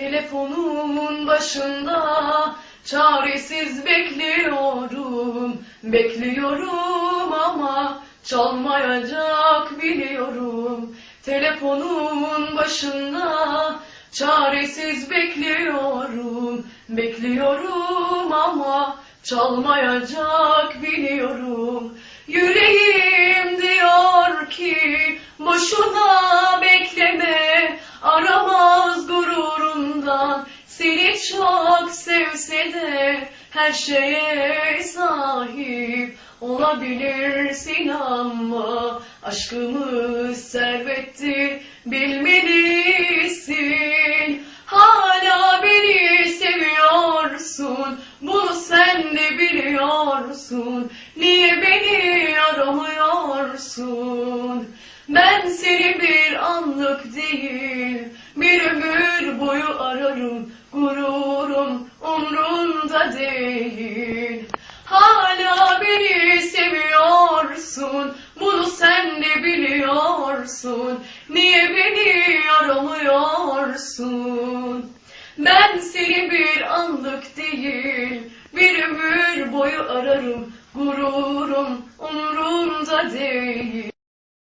Telefonumun başında çaresiz bekliyorum, bekliyorum ama çalmayacak biliyorum. Telefonumun başında çaresiz bekliyorum, bekliyorum ama çalmayacak biliyorum. Yüreğim diyor ki boşuna seni çok sevse de her şeye sahip olabilirsin ama aşkımız servettir bilmelisin. Hala beni seviyorsun bunu sen de biliyorsun. Niye beni aramıyorsun? Ben seni bir anlık değil bir ömür boyu ararım gururum umrumda değil. Hala beni seviyorsun. Bunu sen de biliyorsun. Niye beni aramıyorsun? Ben seni bir anlık değil bir ömür boyu ararım gururum